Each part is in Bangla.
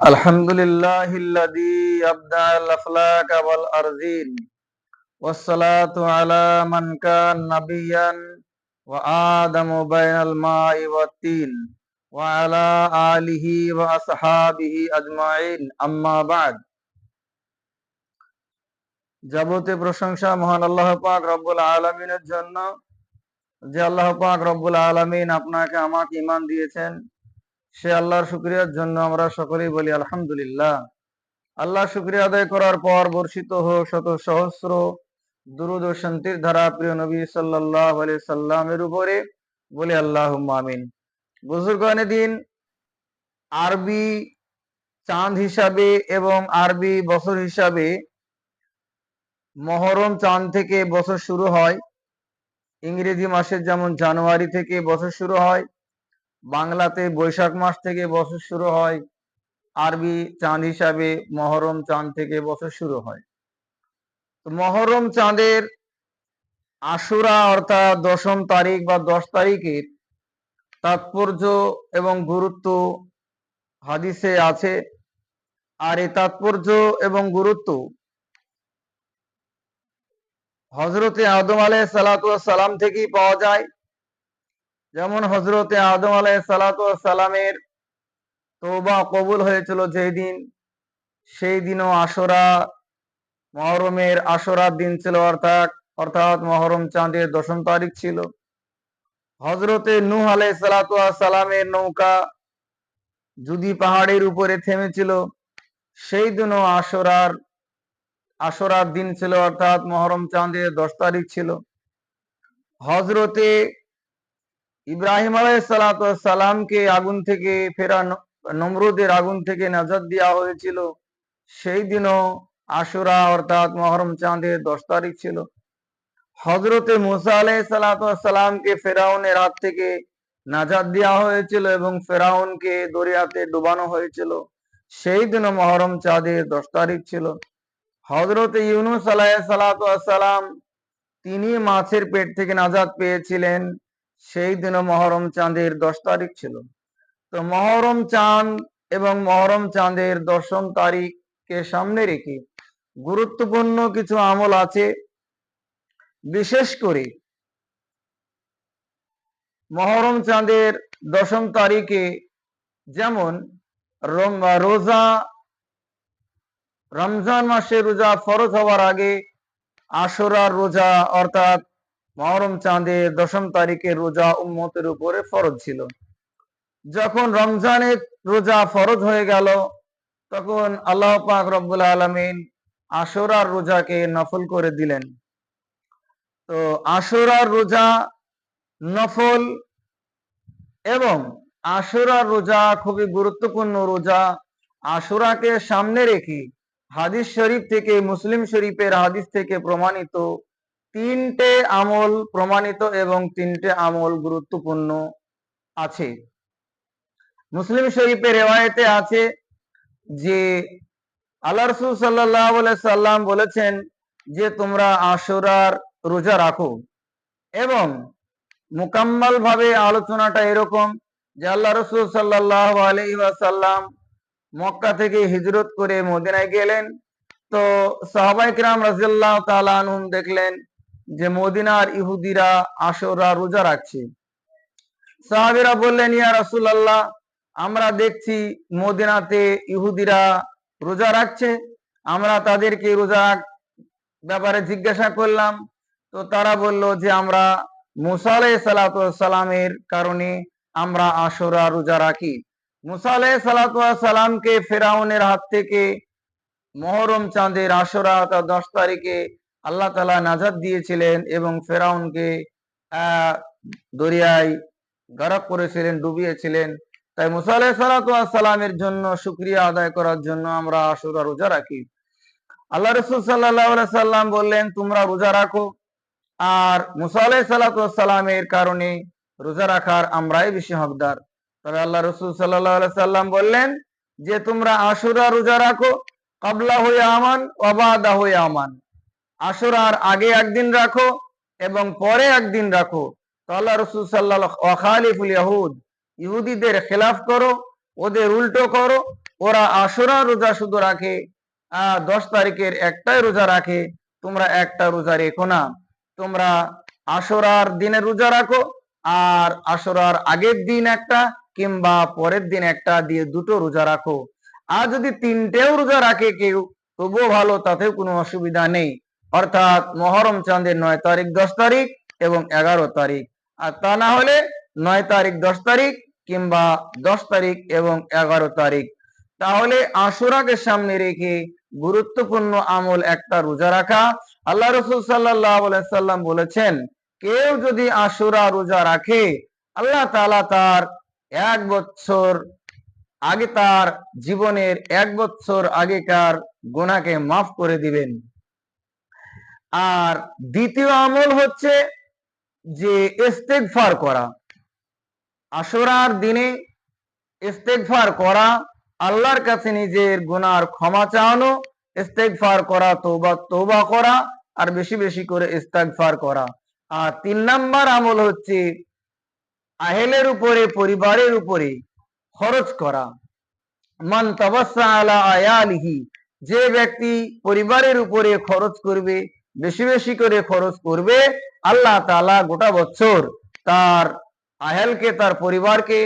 الحمد لله الذي أبدع الأفلاك والأرضين والصلاة على من كان نبيا وآدم بين الماء والتين وعلى آله وأصحابه أجمعين أما بعد যাবতীয় প্রশংসা মহান আল্লাহ পাক রব্বুল আলমিনের জন্য যে আল্লাহ পাক রব্বুল আলমিন আপনাকে আমাকে ইমান দিয়েছেন সে আল্লাহর শুক্রিয়ার জন্য আমরা সকলেই বলি, আলহামদুলিল্লাহ। আল্লাহ শুক্রিয়া আদায় করার পর বর্ষিত হোক শত সহস্র দুরুদ ও শান্তির ধারা প্রিয় নবী সাল্লাহ আলি সাল্লামের উপরে বলি আল্লাহ আমিন। বুজুর্গানে দিন আরবি চাঁদ হিসাবে এবং আরবি বছর হিসাবে মহরম চাঁদ থেকে বছর শুরু হয়। ইংরেজি মাসের যেমন জানুয়ারি থেকে বছর শুরু হয় বাংলাতে বৈশাখ মাস থেকে বছর শুরু হয়। আরবি চাঁদ হিসাবে মহরম চাঁদ থেকে বছর শুরু হয়। মহরম চাঁদের আশুরা অর্থাৎ দশম তারিখ বা দশ তারিখের তাৎপর্য এবং গুরুত্ব হাদিসে আছে। আর এই তাৎপর্য এবং গুরুত্ব হজরতে আদম আলাই সালাম থেকেই পাওয়া যায়। যেমন হজরতে আদম আলাই সালামের তোবা কবুল হয়েছিল যেই দিন সেই দিনও আসরা মহরমের আসরার দিন ছিল অর্থাৎ অর্থাৎ মহরম চাঁদের দশম তারিখ ছিল। হজরতে নূহ আলাই সালামের নৌকা যদি পাহাড়ের উপরে থেমেছিল সেই দিনও আসরার আসরার দিন ছিল অর্থাৎ মহরম চাঁদের দশ তারিখ ছিল। হজরতে ইব্রাহিম আলাই সালামকে আগুন থেকে ফেরা নমরুদের আগুন থেকে নাজাদ দেওয়া হয়েছিল। সেই দিনও আশুরা অর্থাৎ মহরম চাঁদের দশ তারিখ ছিল। হজরতে মুসা আলাই সালামকে ফেরাউনের হাত থেকে নাজাদ দেওয়া হয়েছিল এবং ফেরাউনকে দরিয়াতে ডুবানো হয়েছিল। সেই দিনও মহরম চাঁদের দশ তারিখ ছিল। হজরতে ইউনুস আলাহ সালাম তিনি মাছের পেট থেকে নাজাদ পেয়েছিলেন। সেই দিনও মহরম চাঁদের দশ তারিখ ছিল। তো মহরম চাঁদ এবং মহরম চাঁদের দশম তারিখকে সামনে রেখে গুরুত্বপূর্ণ কিছু আমল আছে। বিশেষ করে মহরম চাঁদের দশম তারিখে যেমন রোজা, রমজান মাসে রোজা ফরজ হওয়ার আগে আশরার রোজা অর্থাৎ মহরম চাঁদের দশম তারিখে রোজা উম্মতের উপরে ফরজ ছিল। যখন রমজানের রোজা ফরজ হয়ে গেল, তখন আল্লাহ পাক রব্বুল আলমিন আশরার রোজাকে নফল করে দিলেন। তো আশরার রোজা নফল এবং আশুরার রোজা খুবই গুরুত্বপূর্ণ রোজা। আশুরাকে সামনে রেখে হাদিস শরীফ থেকে মুসলিম শরীফের হাদিস থেকে প্রমাণিত তিনটে আমল প্রমাণিত এবং তিনটে আমল গুরুত্বপূর্ণ আছে। মুসলিম শরীফের রেওয়ায়তে আছে যে আল্লাহ রসুল সাল্লাহ সাল্লাম বলেছেন যে, তোমরা আশুরার রোজা রাখো এবং মোকাম্মল ভাবে আলোচনাটা এরকম যে আল্লাহ রসুল সাল্লাহ আলহিসাল্লাম মক্কা থেকে হিজরত করে মদিনায় গেলেন। তো সাহাবাইকরাম রাজিয়াল্লাহ তালানুম দেখলেন যে মদিনার ইহুদিরা, আশরা রোজা রাখছে। সাহাবিরা বললেন, ইয়া রাসুল্লাহ আমরা দেখছি মদিনাতে ইহুদিরা রোজা রাখছে। আমরা তাদেরকে রোজা ব্যাপারে জিজ্ঞাসা করলাম। তো তারা বলল যে, আমরা মুসা সালামের কারণে আমরা আশরা রোজা রাখি। মুসা সালামকে ফেরাউনের হাত থেকে মহরম চাঁদের আশরা অর্থাৎ দশ তারিখে আল্লাহ তালা নাজাদ দিয়েছিলেন এবং ফেরাউনকে দরিয়ায় গরক করেছিলেন, ডুবিয়েছিলেন। তাই মুসা জন্য সুক্রিয়া আদায় করার জন্য আমরা আশুরা রোজা রাখি। আল্লাহ রসুল সাল্লাহ সাল্লাম বললেন, তোমরা রোজা রাখো। আর মুসা সালামের কারণে রোজা রাখার আমরাই বেশি হকদার। তবে আল্লাহ রসুল সাল্লাহ সাল্লাম বললেন যে, তোমরা আশুরা রোজা রাখো, কাবলা হয়ে আমান অবাদা হয়ে আমান। আশুরার আগে একদিন রাখো এবং পরে একদিন রাখো। আল্লাহ রসুল সাল্লাহ ওয়াখালিফুল ইয়াহুদ, ইহুদিদের খেলাফ করো, ওদের উল্টো করো, ওরা আশুরা রোজা শুধু রাখে দশ তারিখের একটাই রোজা রাখে, তোমরা একটা রোজা রেখো না। তোমরা আশুরার দিনে রোজা রাখো, আর আশুরার আগের দিন একটা কিংবা পরের দিন একটা দিয়ে দুটো রোজা রাখো। আর যদি তিনটেও রোজা রাখে কেউ, তবুও ভালো, তাতেও কোনো অসুবিধা নেই। অর্থাৎ মহরম চাঁদের নয় তারিখ দশ তারিখ এবং এগারো তারিখ। আর তা না হলে নয় তারিখ দশ তারিখ কিংবা দশ তারিখ এবং এগারো তারিখ। তাহলে আশুরাকে সামনে রেখে গুরুত্বপূর্ণ আমল একটা রোজা রাখা। আল্লাহ রসুল সাল্লাহ সাল্লাম বলেছেন, কেউ যদি আশুরা রোজা রাখে, আল্লাহ তাআলা তার এক বছর আগে তার জীবনের এক বছর আগেকার গুনাহকে মাফ করে দিবেন। আর দ্বিতীয় আমল হচ্ছে যে ইস্তেগফার করা। আশুরার দিনে ইস্তেগফার করা, আল্লাহর কাছে নিজের গুনার ক্ষমা চাওয়ানো, ইস্তেগফার করা, তওবা তওবা করা, আর বেশি বেশি করে ইস্তেগফার করা। আর তিন নাম্বার আমল হচ্ছে আহেলের উপরে, পরিবারের উপরে খরচ করা। মান তাবাসসা আলা আয়ালিহি, যে ব্যক্তি পরিবারের উপরে খরচ করবে বেশি বেশি করে খরচ করবে আল্লাহ তালা গোটা বছর তার আহেলকে তার পরিবারকে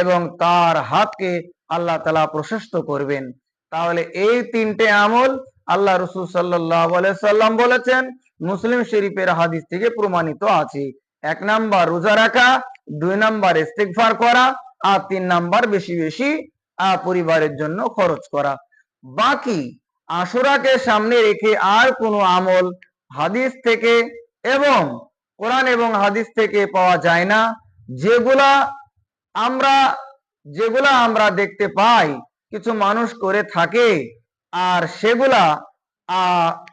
এবং তার হাতকে আল্লাহ তালা প্রশস্ত করবেন। তাহলে এই তিনটে আমল আল্লাহ রসুল সাল্লাম বলেছেন, মুসলিম শরীফের হাদিস থেকে প্রমাণিত আছে। এক নাম্বার রোজা রাখা, দুই নাম্বার ইস্তেগফার করা আর তিন নাম্বার বেশি বেশি পরিবারের জন্য খরচ করা। বাকি আশুরাকে সামনে রেখে আর কোনো আমল হাদিস থেকে এবং কোরআন এবং হাদিস থেকে পাওয়া যায় না। যেগুলা আমরা যেগুলা আমরা দেখতে পাই, কিছু মানুষ করে থাকে আর সেগুলা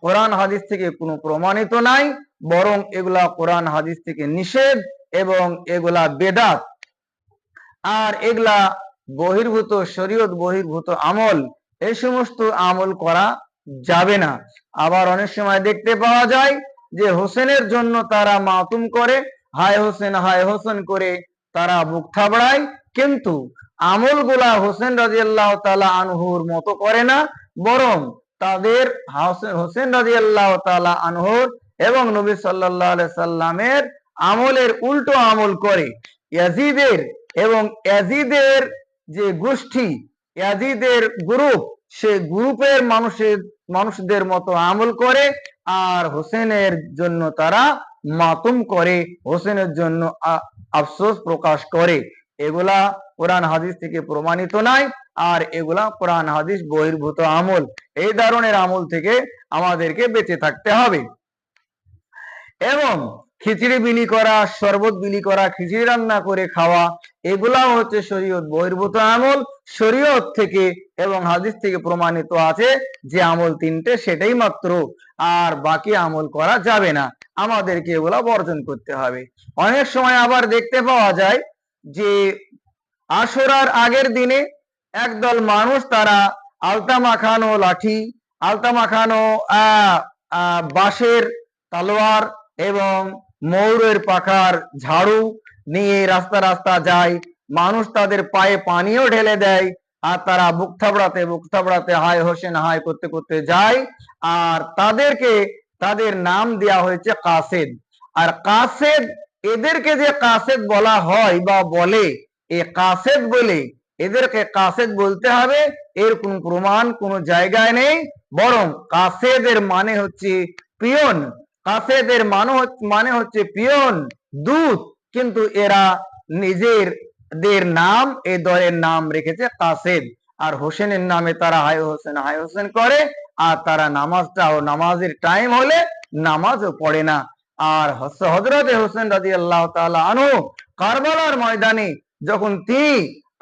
কোরআন হাদিস থেকে কোনো প্রমাণিত নাই, বরং এগুলা কোরআন হাদিস থেকে নিষেধ এবং এগুলা বেদাত। আর এগুলা বহির্ভূত, শরীয়ত বহির্ভূত আমল, এই সমস্ত আমল করা যাবে না। আবার অনেক সময় দেখতে পাওয়া যায় যে হোসেনের জন্য তারা মাতুম করে, হায় হোসেন হায় হোসেন করে তারা বুক থাবড়ায়। কিন্তু আমলগুলা হোসেন রাজিয়াল্লাহ তালা আনহুর মতো করে না, বরং তাদের হাসেন- রাজিয়াল্লাহ তালা আনহুর এবং নবী আলাইহি সাল্লামের আমলের উল্টো আমল করে। ইয়াজিদের এবং ইয়াজিদের যে গোষ্ঠী, ইয়াজিদের গ্রুপ সে গ্রুপের মানুষের, মানুষদের মতো আমল করে আর হোসেনের জন্য তারা মাতুম করে, হোসেনের জন্য আফসোস প্রকাশ করে। এগুলা কোরআন হাদিস থেকে প্রমাণিত নাই আর এগুলা কোরআন হাদিস বহির্ভূত আমল। এই ধরনের আমল থেকে আমাদেরকে বেঁচে থাকতে হবে। এবং খিচড়ি বিলি করা, শরবত বিলি করা, খিচড়ি রান্না করে খাওয়া, এগুলাও হচ্ছে শরীয়ত বহির্ভূত আমল। শরীয়ত থেকে এবং হাদিস থেকে প্রমাণিত আছে যে আমল তিনটে সেটাই মাত্র, আর বাকি আমল করা যাবে না। আমাদেরকে এগুলা বর্জন করতে হবে। অনেক সময় আবার দেখতে পাওয়া যায় যে আসরার আগের দিনে একদল মানুষ তারা আলতা মাখানো লাঠি, আলতা মাখানো বাঁশের তালোয়ার এবং ময়ূরের পাখার ঝাড়ু নিয়ে রাস্তা রাস্তা যায়। মানুষ তাদের পায়ে পানিও ঢেলে দেয়। আর তারা বুক থাবড়াতে বুক থাবড়াতে হায় হোসেন, হায় করতে করতে যায়। আর তাদেরকে, তাদের নাম দেয়া হয়েছে কাসেদ। আর কাসেদ, এদেরকে যে কাসেদ বলা হয় বা বলে, এ কাসেদ বলে, এদেরকে কাসেদ বলতে হবে। এর কোন প্রমাণ কোন জায়গায় নেই। বরং কাসেদের মানে হচ্ছে পিয়ন। কাসেদের মানে মানে হচ্ছে পিয়ন, দূত। কিন্তু এরা নিজের দের নাম, এই দলের নাম রেখেছে কাসেদ আর হোসেনের নামে তারা হাই হোসেন হাই হোসেন করে, আর তারা নামাজটা ও নামাজের টাইম হলে নামাজও পড়ে না। আর হজরতে হোসেন রাজি আল্লাহ আনহু কারবালার ময়দানে যখন তিনি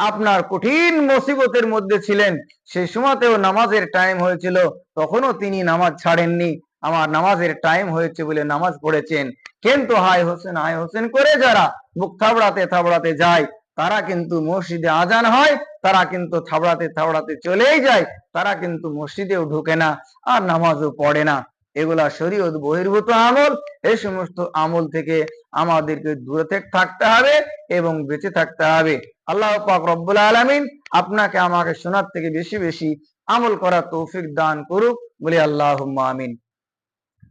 আপনার কঠিন মুসিবতের মধ্যে ছিলেন, সেই সময়তেও নামাজের টাইম হয়েছিল, তখনও তিনি নামাজ ছাড়েননি। আমার নামাজের টাইম হয়েছে বলে নামাজ পড়েছেন। কিন্তু হাই হোসেন হাই হোসেন করে যারা বুক থাবড়াতে থাবড়াতে যায় তারা কিন্তু মসজিদে আজান হয়, তারা কিন্তু থাবড়াতে থাবড়াতে চলেই যায়, তারা কিন্তু মসজিদেও ঢুকে না আর নামাজও পড়ে না। এগুলা শরীয়ত বহির্ভূত আমল এই সমস্ত আমল থেকে আমাদেরকে দূরে থেকে থাকতে হবে এবং বেঁচে থাকতে হবে। আল্লাহ পাক রব্বুল আলামিন আপনাকে আমাকে শোনার থেকে বেশি বেশি আমল করার তৌফিক দান করুক, বলে আল্লাহ আমিন।